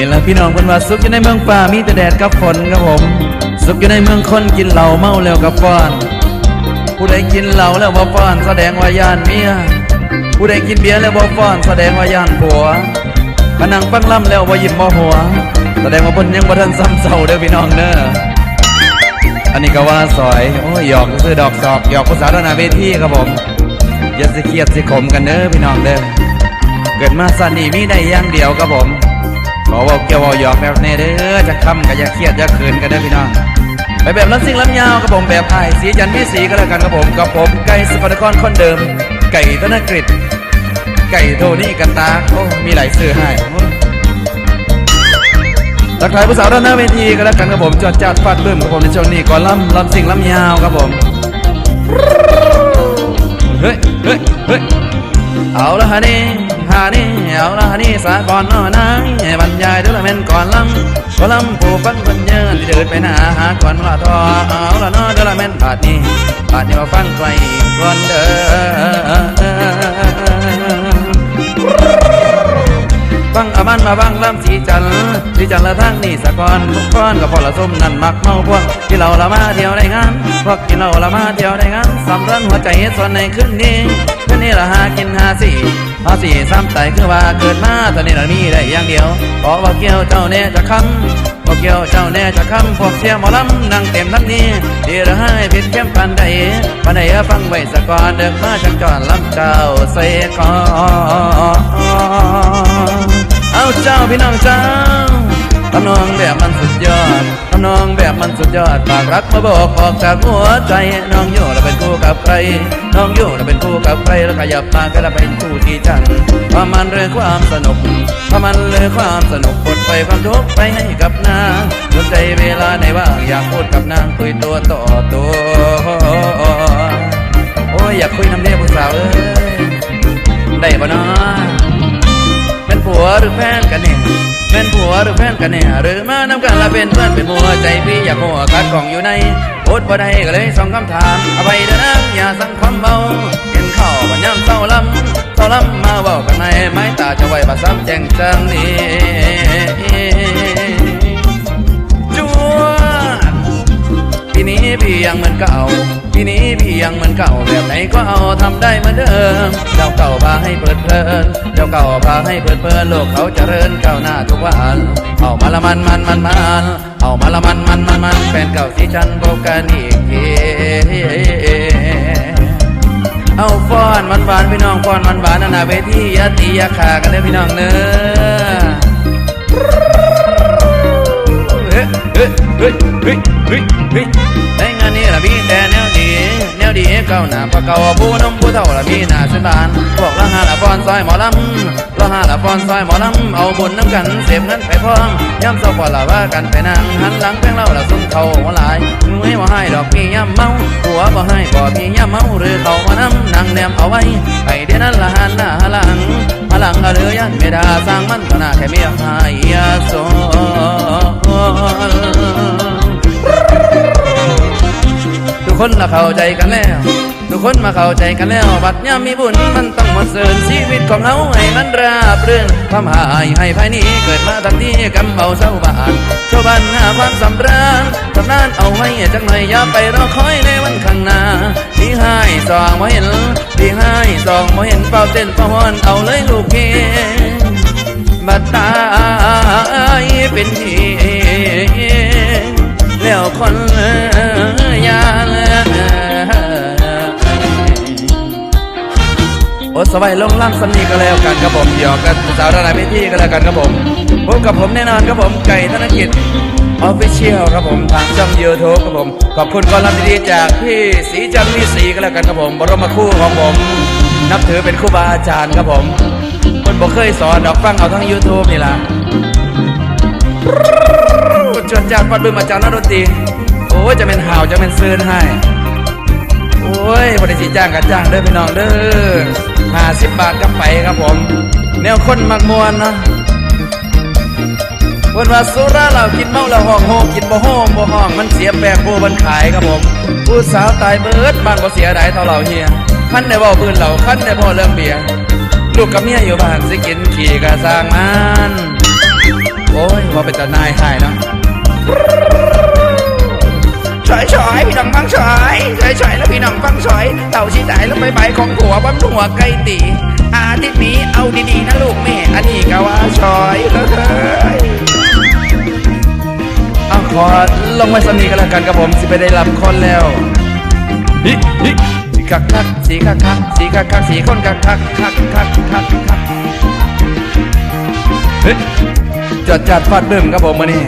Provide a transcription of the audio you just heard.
นี่แหละพี่น้องคนว่าสุขอยู่ในเมืองป่ามีแต่แดดกับฝนครับผม สุขอยู่ในเมืองคนกินเหล้าเมาแล้วกับฟ้อน ผู้ใดกินเหล้าแล้วบ่ฟ้อนแสดงว่าย่านเมียผู้ใดกินเบียร์แล้วบ่ฟ้อนแสดงว่าย่านผัวมานั่งฟังล่ำแล้วบ่ยิ้มบ่หัว แสดงว่าเพิ่นยังบ่ทันซ้ำเศร้าเด้อพี่น้องเด้ออันนี้ก็ว่าสอยโอ้ยหยอกซื้อดอกสอกหยอกภาษาหน้าเวทีครับผมอย่าสิเครียดสิขมกันเด้อพี่น้องเด้อเกิดมาสันนี่มีได้อย่างเดียวครับผม ขอเว่าเกี่ยวว่าหยอกแบบนี้เด้อจะคำก็อย่าเครียดอย่าขืนกันเด้อพี่น้องไปแบบล้ำซิ่งล้ำยาวครับผมแบบไอ้สีจันพี่สีก็แล้วกันครับผมกับผมไก่สกลนครคนเดิม ไก่ธนกฤษไก่โทนี่กันตาโอ้มีหลายสื่อให้ทักทายผู้สาวด้านหน้าเวทีก็แล้วกันครับผมจอดจัดฟาดบึ้มครับผมในช่วงนี้ก่อนล้ำล้ำซิ่งล้ำยาวครับผมเฮ้ยเฮ้ยเฮ้ยเอาละฮะนี่ ฮะนี่เอาละฮะนี่สาก่อนนอนายบรรยายด้วยละเม่นก่อนลำก่อนลำผู้ฟังคนเยินที่เดินไปหน้าหาก่อนละทอเอาละนอด้วยละเม่นบาดนี้บาดนี้มาฟังใครก่อนเด้อฟังอามันมาฟังลำสีจันทร์สีจันทร์ละทางนี่สะกอนทุกคนกับพอละส้มนั่นมักเมาพวกที่เราละมาเที่ยวในงานพวกกินเราละมาเที่ยวในงานสำรันหัวใจส่วนในคืนนี้คืนนี้ละหากินหาสี่ อาสี่ซ้ำไตคือว่าเกิดมาตอนนี้ละมีได้อย่างเดียวบอว่าเกี่ยวเจ้าแน่จะคำพวกเกี่ยวเจ้าแน่จะคำพวกเสียหมอลำนั่งเต็มทั้งนี้ดีระให้ผิดเข้มปันได้ปันได้ฟังไว้สะก่อนเดิกมาจังจอนลำเจ้าใส่ก่อเอาเจ้าพี่น้องเจ้า ทำนองแบบมันสุดยอดทำนองแบบมันสุดยอดฝากรักมาบอกออกจากหัวใจ น้องโย่เราเป็นคู่กับใคร น้องโย่เราเป็นคู่กับใครแล้วขยับมาก็เราเป็นคู่ที่จันพามันเรื่องความสนุกพามันเรื่องความสนุกปลดไปความทุกข์ไปให้กับนางสนใจเวลาในว่างอยากพูดกับนางคุยตัวต่อตัวโอ้ยอยากคุยน้ำเด้ผู้สาวเอ้ยได้ปะเนาะเป็นผัวหรือแฟนกันเนี่ย เป็นผัวหรือแฟนกันแน่หรือมานำกันละเป็นเพื่อนเป็นมัวใจพี่อยากหัวกัดกล่องอยู่ในโอดบ่ได้ก็เลยสองคำถามเอาไปเด้อนะอย่าสั่งความเบาเห็นข้าวบัญญัติเศร้าลำเศร้าลำมาเว้ากันในไม้ตาจะไว้ประซ้ำแจ้งจังนี้ นี้พี่ยังเหมือนเก่า ปีนี้พี่ยังเหมือนเก่าแบบไหนก็เอาทำได้เหมือนเดิม เจ้าเก่าพาให้เปิดเพลิน เจ้าเก่าพาให้เปิดเพลินโลกเขาเจริญก้าวหน้าทุกวัน เอามาละมันมันมันมันเอามาละมันมันมันมันแฟนเก่าที่ฉันพบกันอีกทีเอาฟ้อนมันหวานพี่น้องฟ้อนมันหวานนานาเวทียาตียาขากันเด้อพี่น้องเนื้อเฮ้ยเฮ้ยเฮ้ย เฮ้ยเฮ้ยในงานนี้ละมีแต่แนวดีแนวดีเก่าหน้าปะเก่าผู้นมผู้เท่าละมีหน้าเส้นบานพวกละหาละฟอนซอยหมอลำละหาละฟอนซอยหมอลำเอาบุญน้ำกันเสพเงินไปพร้อมย่ำเศร้าพอละว่ากันไปนั่งหันหลังแพงเล่าละซุ่มเขาหัวลายมือให้บ่ให้ดอกพี่ย่ำเมาหัวบ่ให้บ่พี่ย่ำเมาหรือเขามาน้ำนั่งแนมเอาไว้ไปเดี๋ยวนั้นละหันหน้าหลังหลังเหลือยันไม่ได้สร้างมันก็น่าแค่เมียหายยาโซทุก คนละเข้าใจกันแล้ว ทุกคนมาเข้าใจกันแล้ว บัดยามมีบุญมันต้องมาเสริญชีวิตของเราให้มันราบรื่นความหายให้ภายนี้เกิดมาทั้งที่กำเบาเศร้าบานชาวบ้านหาความสำราญสำนานเอาไว้จังหน่อยอย่าไปรอคอยในวันข้างหน้าที่ให้สองบ่เห็นที่ให้สองบ่เห็นเป่าเต้นเป่าฮอนเอาเลยลูกเกบัดตายเป็นที่ แล้วคนยาโอ้สบายลงล่ำสนีก็แล้วกันครับผมหยอกกันสาวระดับเวทีก็แล้วกันครับผมพบกับผมแน่นอนครับผมไก่ธนกิจออฟฟิเชียลครับผมทางช่องยูทูบครับผม ขอบคุณกอลัมดีๆจากพี่สีจันทร์พี่สีก็แล้วกันครับผม บรมคู่ของผม นับถือเป็นครูบาอาจารย์ครับผมคนบอกเคยสอนดอกฟังเอาทั้ง YouTube นี่ล่ะ จนจากปัดบึ้มอาจารย์นักดนตรีโอ้ยจะเป็นห่าวจะเป็นซืนให้โอ้ยบริสิจ้างกับจ้างเด้อพี่น้องเด้อห้าสิบบาทกับไปครับผม แนวคนมักมวนเนาะเพิ่นว่าสุราเรากินเมาแล้วห้องโฮกินบ่โฮมบ่ห้องมันเสียแปลกผู้บันขายครับผม ผู้สาวตายเบิดบ้านบ่เสียดายเท่าเราเฮียคันได้เว้าพื้นเราคันได้พ่อเรื่องเบียร์ลูกกับเมียอยู่บ้านสิกินขี่กะสร้างมันโอ้โอ้ยว่าเป็นตานายหายเนาะ พี่น้องฟังฉอย เต่าชี้ตายแล้วใบใบของผัวบำรุงหัวไก่ตีอาทิตย์นี้เอาดีๆนะลูกแม่ อันนี้ก็ว่าฉอยเฮ้ยเอาขอลงไว้สำนีกันแล้วกันครับผมสิไปได้รับคนแล้วฮิฮิสีคักคักสีคักคักสีคักคักสีคนคักคักคักคักคักคักเฮ้ยจอดจัดฟาดเบึ้มครับผมมานี่